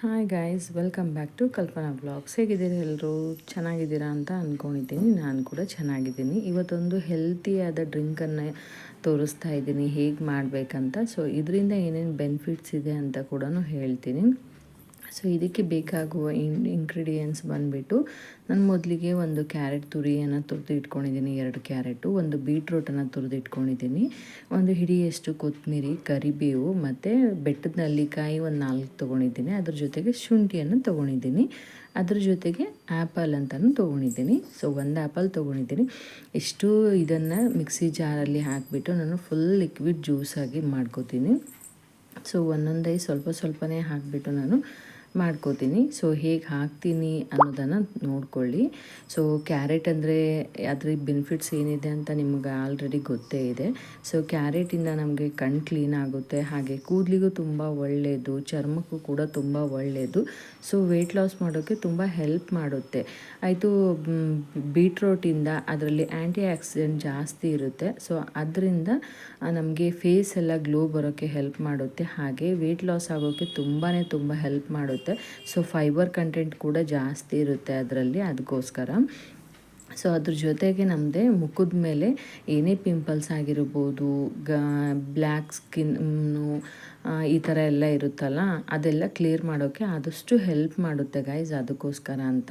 Hi guys welcome back to Kalpana vlogs ಹೇಗಿದ್ದೀರಾ ಎಲ್ಲರೂ ಚೆನ್ನಾಗಿದ್ದೀರಾ ಅಂತ ಅಂದ್ಕೊಂಡಿದ್ದೀನಿ ನಾನು ಕೂಡ ಚೆನ್ನಾಗಿದ್ದೀನಿ. ಇವತ್ತೊಂದು ಹೆಲ್ತಿಯಾದ ಡ್ರಿಂಕನ್ನು ತೋರಿಸ್ತಾ ಇದ್ದೀನಿ. ಹೇಗೆ ಮಾಡಬೇಕಂತ. ಸೊ ಇದರಿಂದ ಏನೇನು ಬೆನಿಫಿಟ್ಸ್ ಇದೆ ಅಂತ ಕೂಡ ಹೇಳ್ತೀನಿ. ಸೊ ಇದಕ್ಕೆ ಬೇಕಾಗುವ ಇನ್ ಇಂಗ್ರೀಡಿಯೆಂಟ್ಸ್ ಬಂದುಬಿಟ್ಟು ನಾನು ಮೊದಲಿಗೆ ಒಂದು ಕ್ಯಾರೆಟ್ ತುರಿಯನ್ನು ತುರಿದು ಇಟ್ಕೊಂಡಿದ್ದೀನಿ, ಎರಡು ಕ್ಯಾರೆಟು ಒಂದು ಬೀಟ್ರೂಟನ್ನು ತುರಿದು ಇಟ್ಕೊಂಡಿದ್ದೀನಿ. ಒಂದು ಹಿಡಿಯಷ್ಟು ಕೊತ್ತಂಬರಿ ಕರಿಬೇವು ಮತ್ತು ಬೆಟ್ಟದ ನಲ್ಲಿಕಾಯಿ ಒಂದು ನಾಲ್ಕು ತೊಗೊಂಡಿದ್ದೀನಿ. ಅದ್ರ ಜೊತೆಗೆ ಶುಂಠಿಯನ್ನು ತೊಗೊಂಡಿದ್ದೀನಿ. ಅದ್ರ ಜೊತೆಗೆ ಆ್ಯಪಲ್ ಅಂತಲೂ ತೊಗೊಂಡಿದ್ದೀನಿ. ಸೊ ಒಂದು ಆ್ಯಪಲ್ ತೊಗೊಂಡಿದ್ದೀನಿ. ಎಷ್ಟು ಇದನ್ನು ಮಿಕ್ಸಿ ಜಾರಲ್ಲಿ ಹಾಕಿಬಿಟ್ಟು ನಾನು ಫುಲ್ ಲಿಕ್ವಿಡ್ ಜ್ಯೂಸಾಗಿ ಮಾಡ್ಕೋತೀನಿ. ಸೊ ಒಂದೊಂದೇ ಸ್ವಲ್ಪ ಸ್ವಲ್ಪನೇ ಹಾಕಿಬಿಟ್ಟು ನಾನು ಮಾಡ್ಕೋತೀನಿ. ಸೊ ಹೇಗೆ ಹಾಕ್ತೀನಿ ಅನ್ನೋದನ್ನು ನೋಡ್ಕೊಳ್ಳಿ. ಸೊ ಕ್ಯಾರೆಟ್ ಅಂದರೆ ಅದ್ರ ಬೆನಿಫಿಟ್ಸ್ ಏನಿದೆ ಅಂತ ನಿಮ್ಗೆ ಆಲ್ರೆಡಿ ಗೊತ್ತೇ ಇದೆ. ಸೊ ಕ್ಯಾರೆಟಿಂದ ನಮಗೆ ಕಣ್ಣು ಕ್ಲೀನ್ ಆಗುತ್ತೆ. ಹಾಗೆ ಕೂದಲಿಗೂ ತುಂಬ ಒಳ್ಳೆಯದು ಚರ್ಮಕ್ಕೂ ಕೂಡ ತುಂಬ ಒಳ್ಳೆಯದು ಸೊ ವೆಯ್ಟ್ ಲಾಸ್ ಮಾಡೋಕ್ಕೆ ತುಂಬ ಹೆಲ್ಪ್ ಮಾಡುತ್ತೆ. ಆಯಿತು ಬೀಟ್ರೋಟಿಂದ ಅದರಲ್ಲಿ ಆ್ಯಂಟಿ ಆಕ್ಸಿಡೆಂಟ್ ಜಾಸ್ತಿ ಇರುತ್ತೆ. ಸೊ ಅದರಿಂದ ನಮಗೆ ಫೇಸ್ ಎಲ್ಲ ಗ್ಲೋ ಬರೋಕ್ಕೆ ಹೆಲ್ಪ್ ಮಾಡುತ್ತೆ. ಹಾಗೆ ವೆಯ್ಟ್ ಲಾಸ್ ಆಗೋಕ್ಕೆ ತುಂಬಾ ತುಂಬ ಹೆಲ್ಪ್ ಮಾಡುತ್ತೆ. ಸೊ ಫೈಬರ್ ಕಂಟೆಂಟ್ ಕೂಡ ಜಾಸ್ತಿ ಇರುತ್ತೆ ಅದರಲ್ಲಿ. ಅದಕ್ಕೋಸ್ಕರ ಸೊ ಅದ್ರ ಜೊತೆಗೆ ನಮ್ಮದೇ ಮುಖದ ಮೇಲೆ ಏನೇ ಪಿಂಪಲ್ಸ್ ಆಗಿರ್ಬೋದು, ಗ ಬ್ಲ್ಯಾಕ್ ಸ್ಕಿನ್ನು ಈ ಥರ ಎಲ್ಲ ಇರುತ್ತಲ್ಲ, ಅದೆಲ್ಲ ಕ್ಲಿಯರ್ ಮಾಡೋಕ್ಕೆ ಆದಷ್ಟು ಹೆಲ್ಪ್ ಮಾಡುತ್ತೆ ಗೈಸ್ ಅದಕ್ಕೋಸ್ಕರ ಅಂತ.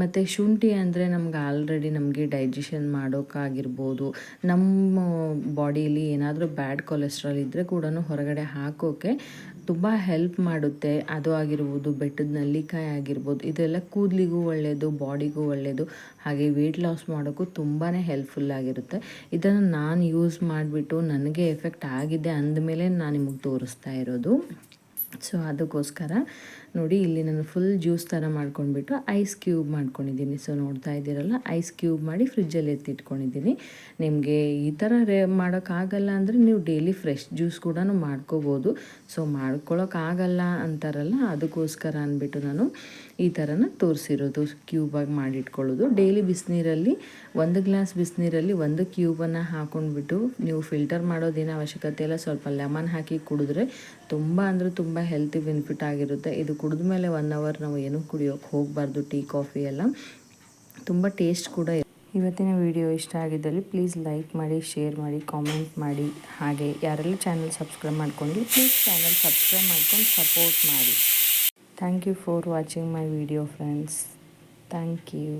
ಮತ್ತು ಶುಂಠಿ ಅಂದರೆ ನಮ್ಗೆ ಆಲ್ರೆಡಿ ನಮಗೆ ಡೈಜೆಷನ್ ಮಾಡೋಕ್ಕಾಗಿರ್ಬೋದು ನಮ್ಮ ಬಾಡಿಯಲ್ಲಿ ಏನಾದರೂ ಬ್ಯಾಡ್ ಕೊಲೆಸ್ಟ್ರಾಲ್ ಇದ್ದರೆ ಕೂಡ ಹೊರಗಡೆ ಹಾಕೋಕ್ಕೆ ತುಂಬ ಹೆಲ್ಪ್ ಮಾಡುತ್ತೆ. ಅದು ಆಗಿರ್ಬೋದು, ಬೆಟ್ಟದ ನಲ್ಲಿಕಾಯಿ ಆಗಿರ್ಬೋದು, ಇದೆಲ್ಲ ಕೂದಲಿಗೂ ಒಳ್ಳೆಯದು ಬಾಡಿಗೂ ಒಳ್ಳೆಯದು ಹಾಗೆ ವೆಯ್ಟ್ ಲಾಸ್ ಮಾಡೋಕ್ಕೂ ತುಂಬಾ ಹೆಲ್ಪ್ಫುಲ್ ಆಗಿರುತ್ತೆ. ಇದನ್ನು ನಾನು ಯೂಸ್ ಮಾಡಿಬಿಟ್ಟು, ನನಗೆ ಎಫೆಕ್ಟ್ ಆಗಿದೆ ಅಂದಮೇಲೆ ನಾನು ನಿಮಗೆ ತೋರಿಸ್ತಾ ಇರೋದು. ಸೊ ಅದಕ್ಕೋಸ್ಕರ ನೋಡಿ, ಇಲ್ಲಿ ನಾನು ಫುಲ್ ಜ್ಯೂಸ್ ಥರ ಮಾಡ್ಕೊಂಡ್ಬಿಟ್ಟು ಐಸ್ ಕ್ಯೂಬ್ ಮಾಡ್ಕೊಂಡಿದ್ದೀನಿ. ಸೊ ನೋಡ್ತಾ ಇದ್ದೀರಲ್ಲ ಐಸ್ ಕ್ಯೂಬ್ ಮಾಡಿ ಫ್ರಿಜ್ಜಲ್ಲಿ ಎತ್ತಿಟ್ಕೊಂಡಿದ್ದೀನಿ. ನಿಮಗೆ ಈ ಥರ ರೇ, ಮಾಡೋಕ್ಕಾಗಲ್ಲ ಅಂದರೆ ನೀವು ಡೈಲಿ ಫ್ರೆಶ್ ಜ್ಯೂಸ್ ಕೂಡ ಮಾಡ್ಕೋಬೋದು. ಸೊ ಮಾಡ್ಕೊಳ್ಳೋಕ್ಕಾಗಲ್ಲ ಅಂತಾರಲ್ಲ, ಅದಕ್ಕೋಸ್ಕರ ಅಂದ್ಬಿಟ್ಟು ನಾನು ಈ ಥರನ ತೋರಿಸಿರೋದು. ಕ್ಯೂಬಾಗಿ ಮಾಡಿಟ್ಕೊಳ್ಳೋದು. ಡೈಲಿ ಬಿಸಿನೀರಲ್ಲಿ, ಒಂದು ಗ್ಲಾಸ್ ಬಿಸಿನೀರಲ್ಲಿ ಒಂದು ಕ್ಯೂಬನ್ನು ಹಾಕ್ಕೊಂಡ್ಬಿಟ್ಟು ನೀವು ಫಿಲ್ಟರ್ ಮಾಡೋದೇನು ಅವಶ್ಯಕತೆ ಇಲ್ಲ. ಸ್ವಲ್ಪ ಲೆಮನ್ ಹಾಕಿ ಕುಡಿದ್ರೆ ತುಂಬ ಅಂದರೆ ತುಂಬ ಹೆಲ್ತಿ ಬೆನಿಫಿಟ್ ಆಗಿರುತ್ತೆ. ಇದು ಕುಡಿದ ಮೇಲೆ ಒನ್ ಅವರ್ ನಾವು ಏನೂ ಕುಡಿಯೋಕ್ಕೆ ಹೋಗಬಾರ್ದು, ಟೀ, ಕಾಫಿ ಎಲ್ಲ. ತುಂಬ ಟೇಸ್ಟ್ ಕೂಡ ಇವತ್ತಿನ ವಿಡಿಯೋ ಇಷ್ಟ ಆಗಿದ್ದಲ್ಲಿ ಪ್ಲೀಸ್ ಲೈಕ್ ಮಾಡಿ ಶೇರ್ ಮಾಡಿ ಕಾಮೆಂಟ್ ಮಾಡಿ. ಹಾಗೆ ಯಾರೆಲ್ಲ ಚಾನಲ್ ಸಬ್ಸ್ಕ್ರೈಬ್ ಮಾಡ್ಕೊಂಡು ಪ್ಲೀಸ್ ಚಾನಲ್ ಸಬ್ಸ್ಕ್ರೈಬ್ ಮಾಡ್ಕೊಂಡು ಸಪೋರ್ಟ್ ಮಾಡಿ. Thank you for watching my video friends thank you